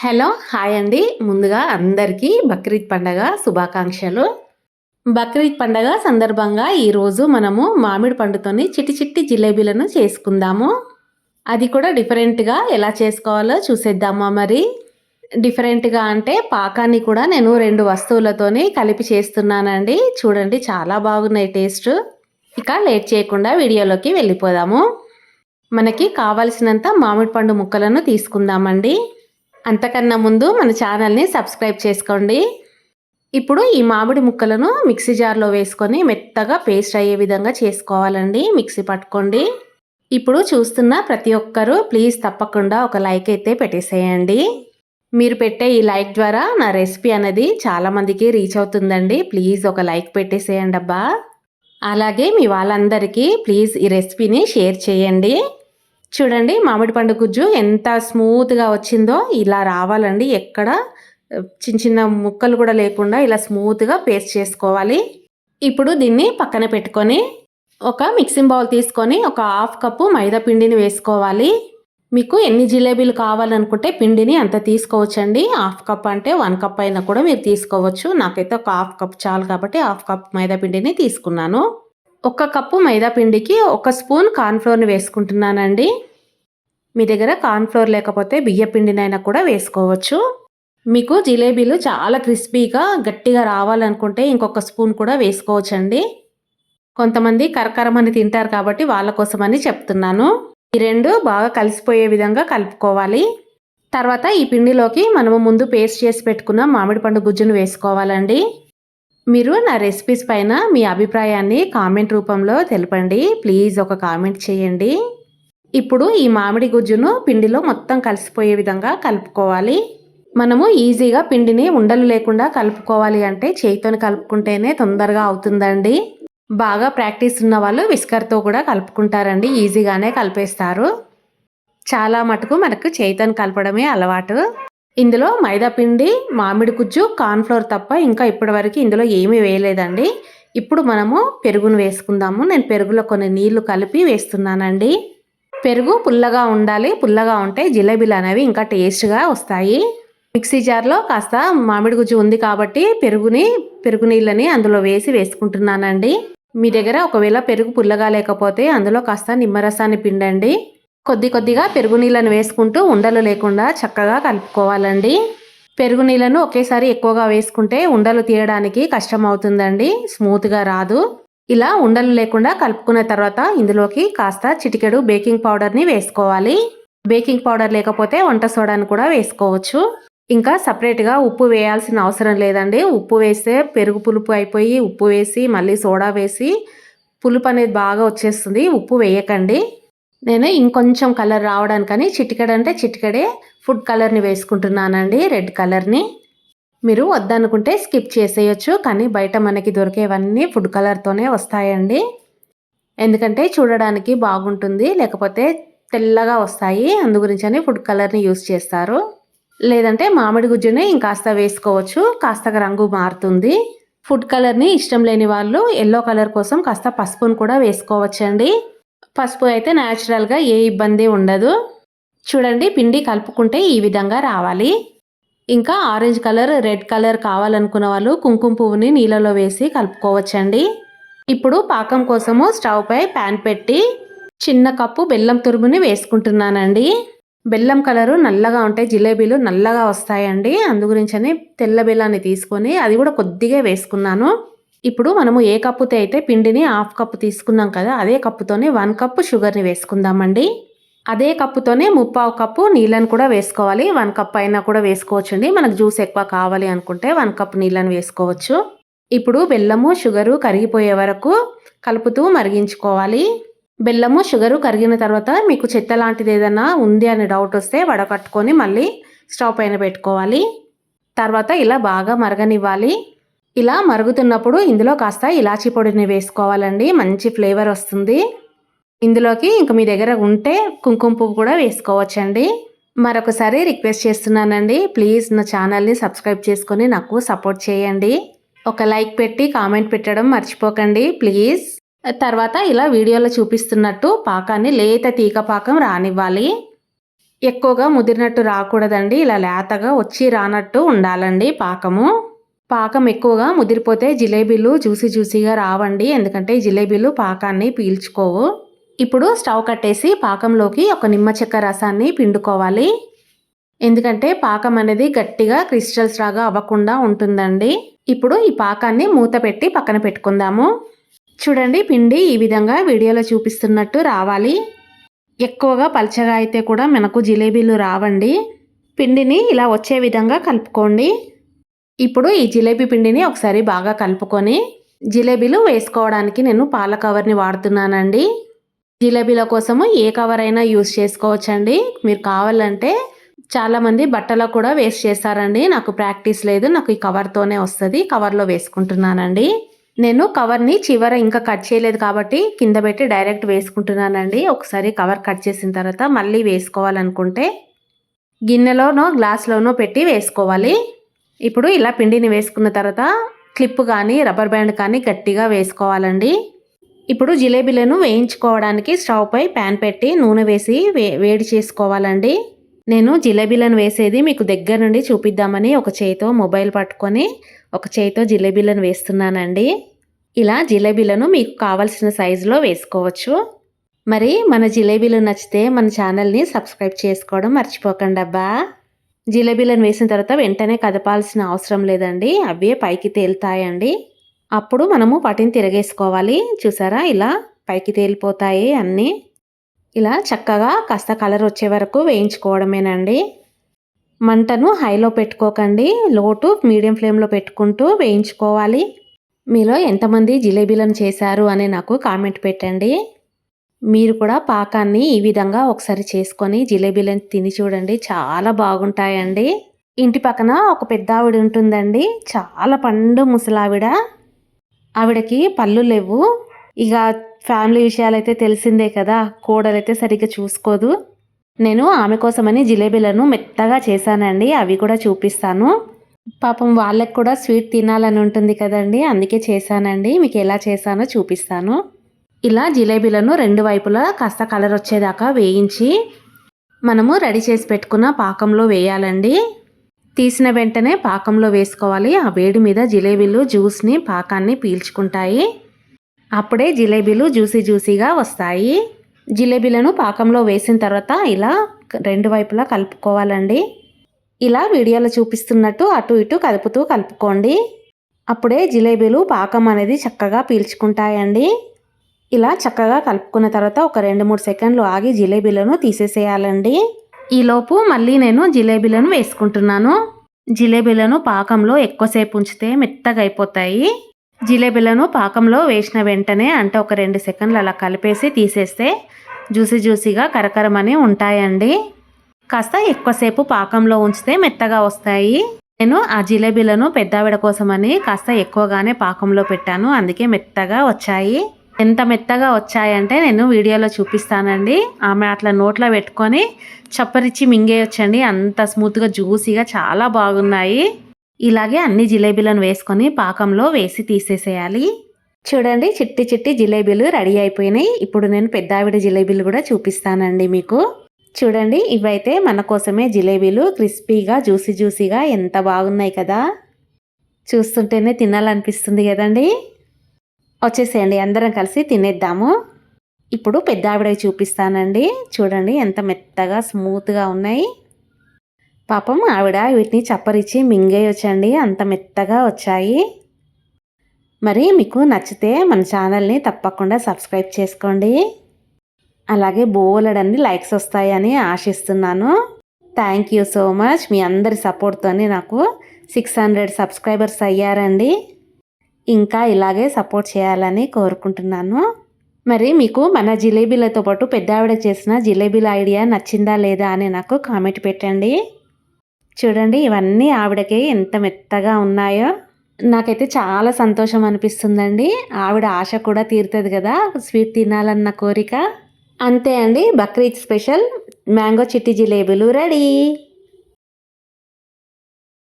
Hello hi అండి. ముందుగా అందరికీ బక్రీద్ పండగ శుభాకాంక్షలు. బక్రీద్ పండగ సందర్భంగా ఈరోజు మనము మామిడి పండుతోని చిట్టి చిట్టి జిలేబీలను చేసుకుందాము. అది కూడా డిఫరెంట్గా ఎలా చేసుకోవాలో చూసేద్దామా మరి. డిఫరెంట్గా అంటే పాకాన్ని కూడా నేను రెండు వస్తువులతోని కలిపి చేస్తున్నానండి. చూడండి చాలా బాగున్నాయి టేస్ట్. ఇక లేట్ చేయకుండా వీడియోలోకి వెళ్ళిపోదాము. మనకి కావలసినంత మామిడి పండు ముక్కలను తీసుకుందామండి. అంతకన్నా ముందు మన ఛానల్ని సబ్స్క్రైబ్ చేసుకోండి. ఇప్పుడు ఈ మామిడి ముక్కలను మిక్సీ జార్లో వేసుకొని మెత్తగా పేస్ట్ అయ్యే విధంగా చేసుకోవాలండి. మిక్సీ పట్టుకోండి. ఇప్పుడు చూస్తున్న ప్రతి ఒక్కరూ ప్లీజ్ తప్పకుండా ఒక లైక్ అయితే పెట్టేసేయండి. మీరు పెట్టే ఈ లైక్ ద్వారా నా రెసిపీ అనేది చాలామందికి రీచ్ అవుతుందండి. ప్లీజ్ ఒక లైక్ పెట్టేసేయండి అబ్బా. అలాగే మీ వాళ్ళందరికీ ప్లీజ్ ఈ రెసిపీని షేర్ చేయండి. చూడండి మామిడి పండు గుజ్జు ఎంత స్మూత్గా వచ్చిందో ఇలా రావాలండి. ఎక్కడ చిన్న చిన్న ముక్కలు కూడా లేకుండా ఇలా స్మూత్గా పేస్ట్ చేసుకోవాలి. ఇప్పుడు దీన్ని పక్కన పెట్టుకొని ఒక మిక్సింగ్ బౌల్ తీసుకొని ఒక హాఫ్ కప్పు మైదా పిండిని వేసుకోవాలి. మీకు ఎన్ని జిలేబీలు కావాలనుకుంటే పిండిని అంత తీసుకోవచ్చండి. హాఫ్ కప్ అంటే వన్ కప్ అయినా కూడా మీరు తీసుకోవచ్చు. నాకైతే ఒక హాఫ్ కప్ చాలు కాబట్టి హాఫ్ కప్ మైదా పిండిని తీసుకున్నాను. ఒక కప్పు మైదా పిండికి ఒక స్పూన్ కార్న్ఫ్లోర్ని వేసుకుంటున్నానండి. మీ దగ్గర కార్న్ఫ్లోర్ లేకపోతే బియ్య పిండినైనా కూడా వేసుకోవచ్చు. మీకు జిలేబీలు చాలా క్రిస్పీగా గట్టిగా రావాలనుకుంటే ఇంకొక స్పూన్ కూడా వేసుకోవచ్చండి. కొంతమంది కరకరమని తింటారు కాబట్టి వాళ్ళ కోసమని చెప్తున్నాను. ఈ రెండు బాగా కలిసిపోయే విధంగా కలుపుకోవాలి. తర్వాత ఈ పిండిలోకి మనము ముందు పేస్ట్ చేసి పెట్టుకున్న మామిడి పండు గుజ్జును వేసుకోవాలండి. మీరు నా రెసిపీస్ పైన మీ అభిప్రాయాన్ని కామెంట్ రూపంలో తెలపండి. ప్లీజ్ ఒక కామెంట్ చేయండి. ఇప్పుడు ఈ మామిడి గుజ్జును పిండిలో మొత్తం కలిసిపోయే విధంగా కలుపుకోవాలి. మనము ఈజీగా పిండిని ఉండలు లేకుండా కలుపుకోవాలి అంటే చేయితోని కలుపుకుంటేనే తొందరగా అవుతుందండి. బాగా ప్రాక్టీస్ ఉన్న వాళ్ళు విస్కర్తో కూడా కలుపుకుంటారండి. ఈజీగానే కలిపేస్తారు. చాలా మటుకు మనకు చేయితోని కలపడమే అలవాటు. ఇందులో మైదాపిండి మామిడి కుజ్జు కార్న్ఫ్లోర్ తప్ప ఇంకా ఇప్పటివరకు ఇందులో ఏమీ వేయలేదండి. ఇప్పుడు మనము పెరుగును వేసుకుందాము. నేను పెరుగులో కొన్ని నీళ్ళు కలిపి వేస్తున్నానండి. పెరుగు పుల్లగా ఉండాలి. పుల్లగా ఉంటే జిలేబీలు అనేవి ఇంకా టేస్ట్గా వస్తాయి. మిక్సీ జార్లో కాస్త మామిడి గుజ్జు ఉంది కాబట్టి పెరుగుని పెరుగు నీళ్ళని అందులో వేసి వేసుకుంటున్నానండి. మీ దగ్గర ఒకవేళ పెరుగు పుల్లగా లేకపోతే అందులో కాస్త నిమ్మరసాన్ని పిండండి. కొద్ది కొద్దిగా పెరుగు నీళ్ళను వేసుకుంటూ ఉండలు లేకుండా చక్కగా కలుపుకోవాలండి. పెరుగు నీళ్ళను ఒకేసారి ఎక్కువగా వేసుకుంటే ఉండలు తీయడానికి కష్టం అవుతుందండి స్మూత్గా రాదు. ఇలా ఉండలు లేకుండా కలుపుకున్న తర్వాత ఇందులోకి కాస్త చిటికెడు బేకింగ్ పౌడర్ని వేసుకోవాలి. బేకింగ్ పౌడర్ లేకపోతే వంట సోడాను కూడా వేసుకోవచ్చు. ఇంకా సపరేట్గా ఉప్పు వేయాల్సిన అవసరం లేదండి. ఉప్పు వేస్తే పెరుగు పులుపు అయిపోయి ఉప్పు వేసి మళ్ళీ సోడా వేసి పులుపు అనేది బాగా వచ్చేస్తుంది. ఉప్పు వేయకండి. నేను ఇంకొంచెం కలర్ రావడానికని చిటికెడ అంటే చిటికెడే ఫుడ్ కలర్ని వేసుకుంటున్నానండి రెడ్ కలర్ని మీరు వద్దనుకుంటే స్కిప్ చేసేయచ్చు కానీ బయట మనకి దొరికేవన్నీ ఫుడ్ కలర్తోనే వస్తాయండి. ఎందుకంటే చూడడానికి బాగుంటుంది లేకపోతే తెల్లగా వస్తాయి అందు గురించని ఫుడ్ కలర్ని యూస్ చేస్తారు. లేదంటే మామిడి గుజ్జుని ఇంకాస్త వేసుకోవచ్చు కాస్త రంగు మారుతుంది. ఫుడ్ కలర్ని ఇష్టం లేని వాళ్ళు ఎల్లో కలర్ కోసం కాస్త పసుపును కూడా వేసుకోవచ్చండి. పసుపు అయితే న్యాచురల్గా ఏ ఇబ్బంది ఉండదు. చూడండి పిండి కలుపుకుంటే ఈ విధంగా రావాలి. ఇంకా ఆరెంజ్ కలర్ రెడ్ కలర్ కావాలనుకున్న వాళ్ళు కుంకుమ పువ్వుని నీళ్ళలో వేసి కలుపుకోవచ్చండి. ఇప్పుడు పాకం కోసము స్టవ్ పై ప్యాన్ పెట్టి చిన్న కప్పు బెల్లం తురుముని వేసుకుంటున్నానండి. బెల్లం కలరు నల్లగా ఉంటాయి జిలేబీలు నల్లగా వస్తాయండి. అందుగురించని తెల్ల బెల్లాన్ని తీసుకొని అది కూడా కొద్దిగా వేసుకున్నాను. ఇప్పుడు మనము ఏ కప్పుతో అయితే పిండిని హాఫ్ కప్పు తీసుకున్నాం కదా అదే కప్పుతోనే వన్ కప్పు షుగర్ని వేసుకుందామండి. అదే కప్పుతోనే ముప్పావు కప్పు నీళ్ళని కూడా వేసుకోవాలి. వన్ కప్ అయినా కూడా వేసుకోవచ్చు అండి మనకు జ్యూస్ ఎక్కువ కావాలి అనుకుంటే వన్ కప్ నీళ్ళని వేసుకోవచ్చు. ఇప్పుడు బెల్లము షుగరు కరిగిపోయే వరకు కలుపుతూ మరిగించుకోవాలి. బెల్లము షుగరు కరిగిన తర్వాత మీకు చెత్త లాంటిది ఏదైనా ఉంది అని డౌట్ వస్తే వడకట్టుకొని మళ్ళీ స్టవ్ పైన పెట్టుకోవాలి. తర్వాత ఇలా బాగా మరగనివ్వాలి. ఇలా మరుగుతున్నప్పుడు ఇందులో కాస్త ఇలాచీ పొడిని వేసుకోవాలండి. మంచి ఫ్లేవర్ వస్తుంది. ఇందులోకి ఇంక మీ దగ్గర ఉంటే కుంకుమ పువ్వు కూడా వేసుకోవచ్చండి. మరొకసారి రిక్వెస్ట్ చేస్తున్నానండి. ప్లీజ్ నా ఛానల్ని సబ్స్క్రైబ్ చేసుకొని నాకు సపోర్ట్ చేయండి. ఒక లైక్ పెట్టి కామెంట్ పెట్టడం మర్చిపోకండి. ప్లీజ్. తర్వాత ఇలా వీడియోలో చూపిస్తున్నట్టు పాకాన్ని లేత తీగ పాకం రానివ్వాలి. ఎక్కువగా ముదిరినట్టు రాకూడదండి. ఇలా లేతగా వచ్చి రానట్టు ఉండాలండి పాకము. పాకం ఎక్కువగా ముదిరిపోతే జిలేబీలు జ్యూసీ జ్యూసీగా రావండి ఎందుకంటే జిలేబీలు పాకాన్ని పీల్చుకోవు. ఇప్పుడు స్టవ్ కట్టేసి పాకంలోకి ఒక నిమ్మ చెక్క రసాన్ని పిండుకోవాలి. ఎందుకంటే పాకం అనేది గట్టిగా క్రిస్టల్స్ లాగా అవ్వకుండా ఉంటుందండి. ఇప్పుడు ఈ పాకాన్ని మూత పెట్టి పక్కన పెట్టుకుందాము. చూడండి పిండి ఈ విధంగా వీడియోలో చూపిస్తున్నట్టు రావాలి. ఎక్కువగా పల్చగా అయితే కూడా మనకు జిలేబీలు రావండి. పిండిని ఇలా వచ్చే విధంగా కలుపుకోండి. ఇప్పుడు ఈ జిలేబీ పిండిని ఒకసారి బాగా కలుపుకొని జిలేబీలు వేసుకోవడానికి నేను పాల కవర్ని వాడుతున్నానండి. జిలేబీల కోసము ఏ కవర్ అయినా యూస్ చేసుకోవచ్చండి. మీరు కావాలంటే చాలామంది బట్టలో కూడా వేస్ట్ చేస్తారండి. నాకు ప్రాక్టీస్ లేదు నాకు ఈ కవర్తోనే వస్తుంది కవర్లో వేసుకుంటున్నానండి. నేను కవర్ని చివర ఇంకా కట్ చేయలేదు కాబట్టి కింద పెట్టి డైరెక్ట్ వేసుకుంటున్నానండి. ఒకసారి కవర్ కట్ చేసిన తర్వాత మళ్ళీ వేసుకోవాలనుకుంటే గిన్నెలోనో గ్లాస్లోనో పెట్టి వేసుకోవాలి. ఇప్పుడు ఇలా పిండిని వేసుకున్న తర్వాత క్లిప్ కానీ రబ్బర్ బ్యాండ్ కానీ గట్టిగా వేసుకోవాలండి. ఇప్పుడు జిలేబీలను వేయించుకోవడానికి స్టవ్పై ప్యాన్ పెట్టి నూనె వేసి వే వేడి చేసుకోవాలండి. నేను జిలేబీలను వేసేది మీకు దగ్గర నుండి చూపిద్దామని ఒక చేయితో మొబైల్ పట్టుకొని ఒక చేయితో జిలేబీలను వేస్తున్నానండి. ఇలా జిలేబీలను మీకు కావలసిన సైజులో వేసుకోవచ్చు. మరి మన జిలేబీలు నచ్చితే మన ఛానల్ని సబ్స్క్రైబ్ చేసుకోవడం మర్చిపోకండి అబ్బా జిలేబీలను వేసిన తర్వాత వెంటనే కదపాల్సిన అవసరం లేదండి. అవే పైకి తేలుతాయండి. అప్పుడు మనము వాటిని తిరగేసుకోవాలి. చూసారా? ఇలా పైకి తేలిపోతాయి అన్నీ. ఇలా చక్కగా కాస్త కలర్ వచ్చే వరకు వేయించుకోవడమేనండి. మంటను హైలో పెట్టుకోకండి. లోటు మీడియం ఫ్లేమ్లో పెట్టుకుంటూ వేయించుకోవాలి. మీలో ఎంతమంది జిలేబీలను చేశారు అని నాకు కామెంట్ పెట్టండి. మీరు కూడా పాకాన్ని ఈ విధంగా ఒకసారి చేసుకొని జిలేబీలను తిని చూడండి. చాలా బాగుంటాయండి. ఇంటి పక్కన ఒక పెద్ద ఆవిడ ఉంటుందండి. చాలా పండు ముసలావిడ. ఆవిడకి పళ్ళు లేవు. ఇక ఫ్యామిలీ విషయాలైతే తెలిసిందే కదా. కోడలైతే సరిగ్గా చూసుకోదు. నేను ఆమె కోసమని జిలేబీలను మెత్తగా చేశానండి. అవి కూడా చూపిస్తాను. పాపం వాళ్ళకి కూడా స్వీట్ తినాలని ఉంటుంది కదండి. అందుకే చేశానండి. మీకు ఎలా చేశానో చూపిస్తాను. ఇలా జిలేబీలను రెండు వైపులా కాస్త కలర్ వచ్చేదాకా వేయించి మనము రెడీ చేసి పెట్టుకున్న పాకంలో వేయాలండి. తీసిన వెంటనే పాకంలో వేసుకోవాలి. ఆ వేడి మీద జిలేబీలు జ్యూస్ని పాకాన్ని పీల్చుకుంటాయి. అప్పుడే జిలేబీలు జ్యూసీ జ్యూసీగా వస్తాయి. జిలేబీలను పాకంలో వేసిన తర్వాత ఇలా రెండు వైపులా కలుపుకోవాలండి. ఇలా వీడియోలో చూపిస్తున్నట్టు అటు ఇటు కలుపుతూ కలుపుకోండి. అప్పుడే జిలేబీలు పాకం అనేది చక్కగా పీల్చుకుంటాయండి. ఇలా చక్కగా కలుపుకున్న తర్వాత ఒక రెండు మూడు సెకండ్లు ఆగి జిలేబీలను తీసేసేయాలండి. ఈలోపు మళ్ళీ నేను జిలేబీలను వేసుకుంటున్నాను. జిలేబీలను పాకంలో ఎక్కువసేపు ఉంచితే మెత్తగా అయిపోతాయి. జిలేబీలను పాకంలో వేసిన వెంటనే అంటే ఒక రెండు సెకండ్లు అలా కలిపేసి తీసేస్తే జ్యూసీ జ్యూసీగా కరకరమని ఉంటాయండి. కాస్త ఎక్కువసేపు పాకంలో ఉంచితే మెత్తగా వస్తాయి. నేను ఆ జిలేబీలను పెద్దావిడ కోసమని కాస్త ఎక్కువగానే పాకంలో పెట్టాను. అందుకే మెత్తగా వచ్చాయి. ఎంత మెత్తగా వచ్చాయంటే నేను వీడియోలో చూపిస్తానండి. ఆమె అట్లా నోట్లో పెట్టుకొని చప్పరిచ్చి మింగేయొచ్చండి. అంత స్మూత్గా జ్యూసీగా చాలా బాగున్నాయి. ఇలాగే అన్ని జిలేబీలను వేసుకొని పాకంలో వేసి తీసేసేయాలి. చూడండి చిట్టి చిట్టి జిలేబీలు రెడీ అయిపోయినాయి. ఇప్పుడు నేను పెద్దావిడ జిలేబీలు కూడా చూపిస్తానండి మీకు. చూడండి ఇవైతే మన కోసమే జిలేబీలు. క్రిస్పీగా జ్యూసీ జ్యూసీగా ఎంత బాగున్నాయి కదా. చూస్తుంటేనే తినాలనిపిస్తుంది కదండీ. వచ్చేసేయండి అందరం కలిసి తినేద్దాము. ఇప్పుడు పెద్ద ఆవిడ చూపిస్తానండి. చూడండి ఎంత మెత్తగా స్మూత్గా ఉన్నాయి. పాపం ఆవిడ వీటిని చప్పరిచ్చి మింగేయొచ్చండి అంత మెత్తగా వచ్చాయి. మరి మీకు నచ్చితే మన ఛానల్ని తప్పకుండా సబ్స్క్రైబ్ చేసుకోండి. అలాగే బోలెడన్ని లైక్స్ వస్తాయని ఆశిస్తున్నాను. Thank you so much. మీ అందరి సపోర్ట్తోనే నాకు సిక్స్ హండ్రెడ్ సబ్స్క్రైబర్స్ అయ్యారండి. ఇంకా ఇలాగే సపోర్ట్ చేయాలని కోరుకుంటున్నాను. మరి మీకు మన జిలేబీలతో పాటు పెద్ద ఆవిడ చేసిన జిలేబీల ఐడియా నచ్చిందా లేదా అని నాకు కామెంట్ పెట్టండి. చూడండి ఇవన్నీ ఆవిడకి ఎంత మెత్తగా ఉన్నాయో. నాకైతే చాలా సంతోషం అనిపిస్తుందండి. ఆవిడ ఆశ కూడా తీరుతుంది కదా స్వీట్ తినాలన్న కోరిక. అంతే అండి బక్రీద్ స్పెషల్. మ్యాంగో చిట్టి జిలేబీలు రెడీ.